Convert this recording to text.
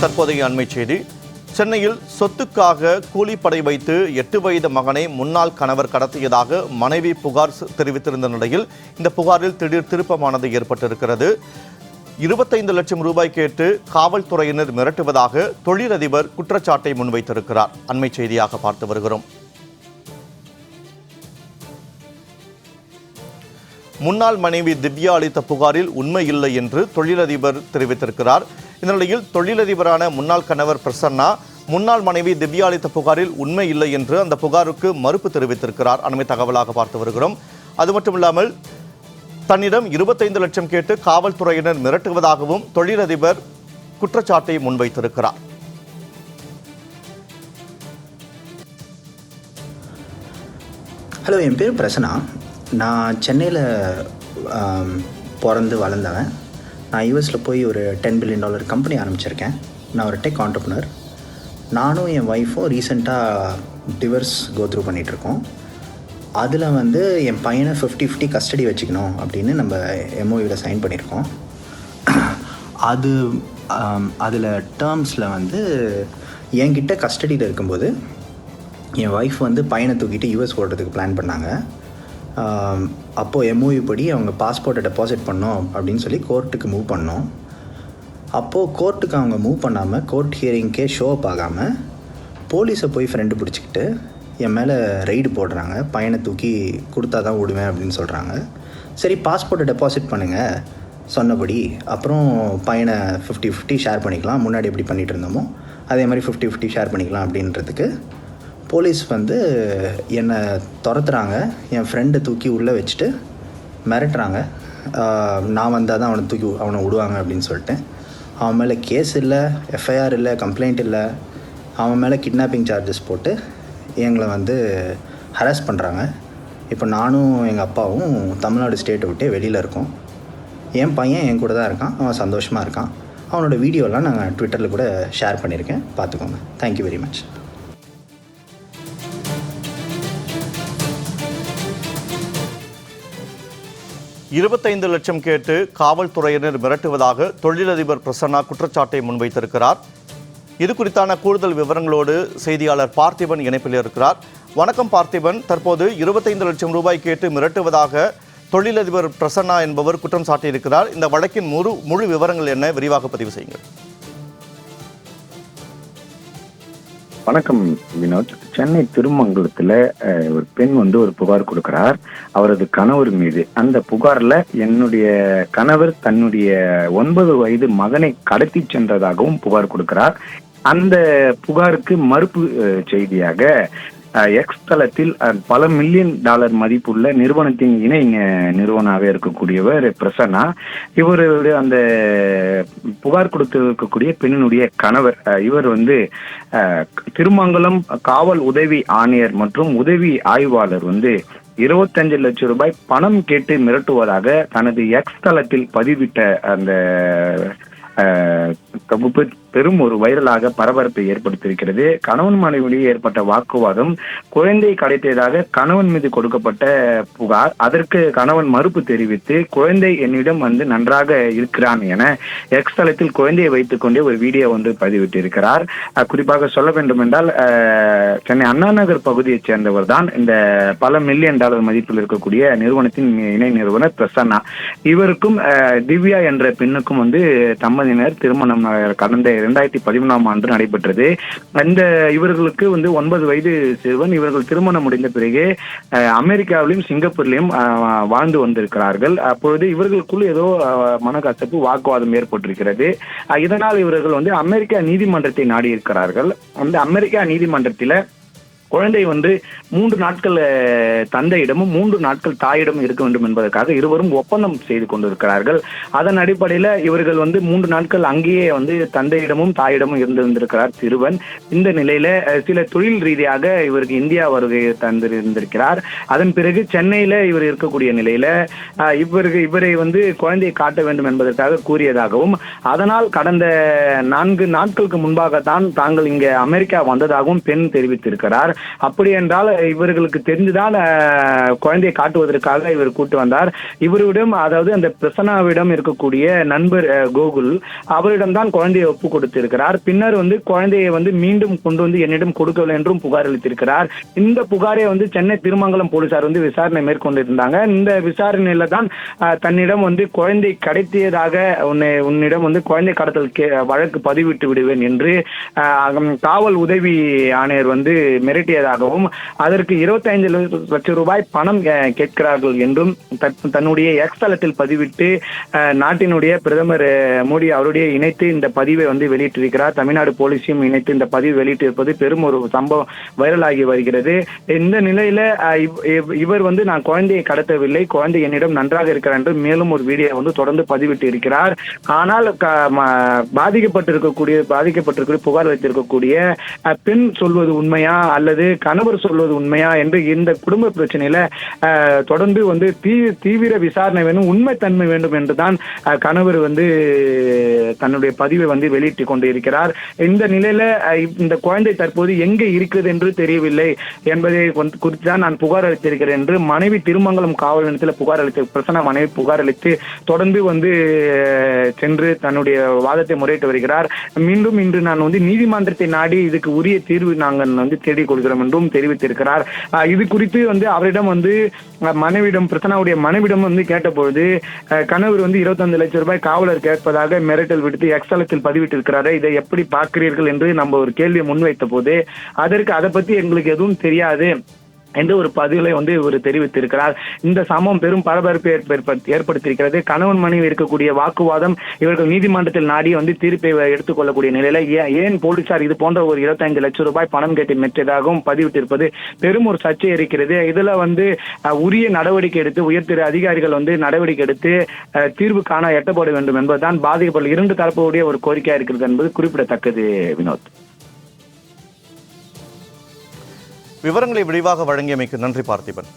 தற்போதைய அண்மை செய்தி. சென்னையில் சொத்துக்காக கூலிப்படை வைத்து எட்டு வயது மகனை முன்னாள் கணவர் கடத்தியதாக மனைவி புகார் தெரிவித்திருந்த நிலையில் இந்த புகாரில் திடீர் திருப்பமானது ஏற்பட்டிருக்கிறது. இருபத்தைந்து லட்சம் ரூபாய் கேட்டு காவல்துறையினர் மிரட்டுவதாக தொழிலதிபர் குற்றச்சாட்டை முன்வைத்திருக்கிறார். அண்மை செய்தியாக பார்த்து வருகிறோம். முன்னாள் மனைவி திவ்யா அளித்த புகாரில் உண்மை இல்லை என்று தொழிலதிபர் தெரிவித்திருக்கிறார். இந்த நிலையில் தொழிலதிபரான முன்னாள் கணவர் பிரசன்னா முன்னாள் மனைவி திவ்யா அளித்த புகாரில் உண்மை இல்லை என்று அந்த புகாருக்கு மறுப்பு தெரிவித்திருக்கிறார். அண்மை தகவலாக பார்த்து வருகிறோம். அது மட்டுமில்லாமல் தன்னிடம் இருபத்தைந்து லட்சம் கேட்டு காவல்துறையினர் மிரட்டுவதாகவும் தொழிலதிபர் குற்றச்சாட்டை முன்வைத்திருக்கிறார். ஹலோ என் பேர் பிரசனா நான் சென்னையில் பிறந்து வளர்ந்தவன். நான் யூஎஸில் போய் ஒரு டென் பில்லியன் டாலர் கம்பெனி ஆரம்பிச்சிருக்கேன். நான் ஒரு டெக் ஆண்டர்பனர் நானும் என் ஒய்ஃபும் ரீசெண்டாக டிவர்ஸ் கோத்ரூ பண்ணிகிட்ருக்கோம் அதில் வந்து என் பையனை ஃபிஃப்டி ஃபிஃப்டி கஸ்டடி வச்சுக்கணும் அப்படின்னு நம்ம எம்ஓவியில் சைன் பண்ணியிருக்கோம். அது அதில் டேர்ம்ஸில் வந்து என்கிட்ட கஸ்டடியில் இருக்கும்போது என் ஒய்ஃப் வந்து பையனை தூக்கிட்டு யூஎஸ் ஓடுறதுக்கு பிளான் பண்ணாங்க. அப்போது எம்ஓயு படி அவங்க பாஸ்போர்ட்டை டெபாசிட் பண்ணோம் அப்படின்னு சொல்லி கோர்ட்டுக்கு மூவ் பண்ணோம். அப்போது கோர்ட்டுக்கு அவங்க மூவ் பண்ணாமல் கோர்ட் ஹியரிங்க்கே ஷோ அப் ஆகாமல் போலீஸை போய் ஃப்ரெண்டு பிடிச்சிக்கிட்டு என் மேலே ரைடு போடுறாங்க. பையனை தூக்கி கொடுத்தா தான் விடுவேன் அப்படின்னு சொல்கிறாங்க சரி பாஸ்போர்ட்டை டெபாசிட் பண்ணுங்கள் சொன்னபடி அப்புறம் பையனை ஃபிஃப்டி ஃபிஃப்டி ஷேர் பண்ணிக்கலாம். முன்னாடி எப்படி பண்ணிகிட்டு இருந்தோமோ அதே மாதிரி ஃபிஃப்டி ஃபிஃப்டி ஷேர் பண்ணிக்கலாம் அப்படின்றதுக்கு போலீஸ் வந்து என்னை துரத்துறாங்க. என் ஃப்ரெண்டை தூக்கி உள்ளே வச்சுட்டு மிரட்டுறாங்க. நான் வந்தால் தான் அவனை தூக்கி அவனை விடுவாங்க அப்படின்னு சொல்லிட்டு. அவன் மேலே கேஸ் இல்லை எஃப்ஐஆர் இல்லை கம்ப்ளைண்ட் இல்லை. அவன் மேலே கிட்னாப்பிங் சார்ஜஸ் போட்டு எங்களை வந்து ஹராஸ் பண்ணுறாங்க இப்போ நானும் எங்கள் அப்பாவும் தமிழ்நாடு ஸ்டேட்டை விட்டே வெளியில் இருக்கோம். என் பையன் என் கூட தான் இருக்கான். அவன் சந்தோஷமாக இருக்கான். அவனோட வீடியோலாம் நாங்கள் ட்விட்டரில் கூட ஷேர் பண்ணியிருக்கேன். பார்த்துக்கோங்க. தேங்க்யூ வெரி மச் இருபத்தைந்து லட்சம் கேட்டு காவல்துறையினர் மிரட்டுவதாக தொழிலதிபர் பிரசன்னா குற்றச்சாட்டை முன்வைத்திருக்கிறார். இது குறித்தான கூடுதல் விவரங்களோடு செய்தியாளர் பார்த்திபன் இணைப்பில் இருக்கிறார். வணக்கம் பார்த்திபன். தற்போது இருபத்தைந்து லட்சம் ரூபாய் கேட்டு மிரட்டுவதாக தொழிலதிபர் பிரசன்னா என்பவர் குற்றம் சாட்டியிருக்கிறார். இந்த வழக்கின் முழு முழு விவரங்கள் என்ன? விரிவாக பதிவு செய்யுங்கள். வணக்கம் வினோத். சென்னை திருமங்கலத்துல ஒரு பெண் வந்து ஒரு புகார் கொடுக்கிறார். அவரது கணவர் மீது. அந்த புகார்ல என்னுடைய கணவர் தன்னுடைய ஒன்பது வயது மகனை கடத்தி சென்றதாகவும் புகார் கொடுக்கிறார். அந்த புகாருக்கு மறுப்பு செய்தியாக எக்ஸ் தளத்தில் பல மில்லியன் டாலர் மதிப்புள்ள நிறுவனத்தின் இணை அஹ், இருக்கக்கூடியவர் பிரசன்னா இவருடைய அந்த புகார் கொடுத்து இருக்கக்கூடிய பெண்ணினுடைய கணவர் இவர் வந்து திருமங்கலம் காவல் உதவி ஆணையர் மற்றும் உதவி ஆய்வாளர் வந்து இருபத்தஞ்சு லட்சம் ரூபாய் பணம் கேட்டு மிரட்டுவதாக தனது எக்ஸ் தளத்தில் பதிவிட்ட அந்த தொகுப்பு பெரும் ஒரு வைரலாக பரபரப்பை ஏற்படுத்தியிருக்கிறது. கணவன் மனைவியிடையே ஏற்பட்ட வாக்குவாதம் குழந்தை கடத்தியதாக கணவன் மீது கொடுக்கப்பட்ட புகார். அதற்கு கணவன் மறுப்பு தெரிவித்து குழந்தை என்னிடம் வந்து நன்றாக இருக்கிறான் என எக்ஸ் தளத்தில் குழந்தையை வைத்துக்கொண்டே ஒரு வீடியோ ஒன்று பதிவிட்டிருக்கிறார். குறிப்பாக சொல்ல வேண்டும் என்றால் சென்னை அண்ணா நகர் பகுதியைச் சேர்ந்தவர் தான் இந்த பல மில்லியன் டாலர் மதிப்பில் இருக்கக்கூடிய நிறுவனத்தின் இணை நிறுவனர் பிரசன்னா. இவருக்கும் திவ்யா என்ற பெண்ணுக்கும் வந்து தம்பதியினர் திருமணம் கடந்த இரண்டாயிரத்தி பதிமூணாம் ஆண்டு நடைபெற்றது. அந்த இவர்களுக்கு வந்து ஒன்பது வயது சிறுவன் இவர்கள் திருமணம் முடிந்த பிறகு அமெரிக்காவிலும் சிங்கப்பூர்லையும் வாழ்ந்து வந்திருக்கிறார்கள். அப்பொழுது இவர்களுக்குள் ஏதோ மனக்கசப்பு வாக்குவாதம் ஏற்பட்டிருக்கிறது. இதனால் இவர்கள் வந்து அமெரிக்கா நீதிமன்றத்தை நாடி இருக்கிறார்கள் அந்த அமெரிக்கா நீதிமன்றத்தில் குழந்தை வந்து மூன்று நாட்கள் தந்தையிடமும் மூன்று நாட்கள் தாயிடமும் இருக்க வேண்டும் என்பதற்காக இருவரும் ஒப்பந்தம் செய்து கொண்டிருக்கிறார்கள். அதன் அடிப்படையில் இவர்கள் வந்து மூன்று நாட்கள் அங்கேயே வந்து தந்தையிடமும் தாயிடமும் இருந்திருந்திருக்கிறார் சிறுவன். இந்த நிலையில சில தொழில் ரீதியாக இவருக்கு இந்தியா வருகை தந்திருந்திருக்கிறார். அதன் பிறகு சென்னையில இவர் இருக்கக்கூடிய நிலையில இவருக்கு இவரை வந்து குழந்தையை காட்ட வேண்டும் என்பதற்காக கூறியதாகவும் அதனால் கடந்த நான்கு நாட்களுக்கு முன்பாகத்தான் தாங்கள் இங்கே அமெரிக்கா வந்ததாகவும் பெண் தெரிவித்திருக்கிறார். அப்படி என்றால் இவர்களுக்கு தெரிந்துதான் குழந்தையை காட்டுவதற்காக இவர் கூட்டு வந்தார். இவரிடம் அதாவது அந்த பிரசனாவிடம் இருக்கக்கூடிய நண்பர் கோகுல் அவரிடம் தான் குழந்தையை ஒப்பு கொடுத்திருக்கிறார். பின்னர் வந்து குழந்தையை வந்து மீண்டும் கொண்டு வந்து என்னிடம் கொடுக்கவில்லை என்றும் புகார் அளித்திருக்கிறார். இந்த புகாரை வந்து சென்னை திருமங்கலம் போலீசார் வந்து விசாரணை மேற்கொண்டிருந்தாங்க. இந்த விசாரணையில தான் தன்னிடம் வந்து குழந்தை கடத்தியதாக உன்னை உன்னிடம் வந்து குழந்தை கடத்தல் வழக்கு பதிவிட்டு விடுவேன் என்று காவல் உதவி ஆணையர் வந்து மிரட்டியதாகவும் அதற்கு 25 லட்சம் ரூபாய் பணம் கேட்கிறார்கள் என்றும் தன்னுடைய எக்ஸ் தளத்தில் பதிவிட்டு நாட்டினுடைய பிரதமர் மோடி அவருடைய இணைத்து இந்த பதிவை வந்து வெளியிட்டிருக்கிறார். தமிழ்நாடு போலீஸையும் இணைத்து இந்த பதிவு வெளியிட்டிருப்பது பெரும் ஒரு சம்பவம் வைரலாகி வருகிறது. இந்த நிலையில இவர் வந்து நான் குழந்தையை கடத்தவில்லை குழந்தை என்னிடம் நன்றாக இருக்கிறார் என்று மேலும் ஒரு வீடியோ வந்து தொடர்ந்து பதிவிட்டு இருக்கிறார். ஆனால் பாதிக்கப்பட்டிருக்கக்கூடிய பாதிக்கப்பட்டிருக்கிற புகார் வைத்திருக்கக்கூடிய பெண் சொல்வது உண்மையா அல்லது கணவர் சொல்வது உண்மையா என்று இந்த குடும்ப பிரச்சனையில தொடர்ந்து வந்து தீ தீவிர விசாரணை வேணும் உண்மைத்தன்மை வேண்டும் என்றுதான் கணவர் வந்து தன்னுடைய பதிவை வந்து வெளியிட்டுக் கொண்டு இருக்கிறார் இந்த நிலையில இந்த குழந்தை தற்போது எங்கே இருக்கிறது என்று தெரியவில்லை என்பதை குறித்து தான் நான் புகார் அளித்திருக்கிறேன் என்று மனைவி திருமங்கலம் காவல் நிலையத்தில் புகார் அளித்த பிரசன மனைவி புகார் அளித்து தொடர்ந்து வந்து சென்று தன்னுடைய வாதத்தை முறையிட்டு வருகிறார். மீண்டும் இன்று நான் வந்து நீதிமன்றத்தை நாடி இதுக்கு உரிய தீர்வு நாங்கள் வந்து தேடிக் கொள்கிறோம் என்றும் தெரிவித்திருக்கிறார். இது குறித்து வந்து அவரிடம் வந்து மனைவிடம் பிரசனாவுடைய மனைவிடம் வந்து கேட்டபொழுது கணவர் வந்து 25 லட்சம் ரூபாய் காவலர் கேட்பதாக மிரட்டல் விடுத்து எக்ஸலத்தில் பதிவிட்டிருக்கிறாரு இதை எப்படி பார்க்கிறீர்கள் என்று நம்ம ஒரு கேள்வியை முன்வைத்த போது அதற்கு அதை பத்தி எங்களுக்கு எதுவும் தெரியாது. எந்த ஒரு பதிவுகளை வந்து இவர் தெரிவித்திருக்கிறார். இந்த சம்பவம் பெரும் பரபரப்பை ஏற்படுத்தியிருக்கிறது. கணவன் மனைவி இருக்கக்கூடிய வாக்குவாதம் இவர்கள் நீதிமன்றத்தில் நாடி வந்து தீர்ப்பை எடுத்துக்கொள்ளக்கூடிய நிலையில ஏன் போலீசார் இது போன்ற ஒரு 25 லட்சம் ரூபாய் பணம் கேட்டு மெற்றதாகவும் பதிவிட்டிருப்பது பெரும் ஒரு சர்ச்சை இருக்கிறது இதுல வந்து உரிய நடவடிக்கை எடுத்து உயர்திரு அதிகாரிகள் வந்து நடவடிக்கை எடுத்து அஹ், தீர்வு காண எட்டப்பட வேண்டும் என்பதுதான் பாதிக்கப்பட்ட இரண்டு தரப்புடைய ஒரு கோரிக்கையா இருக்கிறது என்பது குறிப்பிடத்தக்கது வினோத். விவரங்களை விரிவாக வழங்கியமைக்கு நன்றி பார்த்திபன்.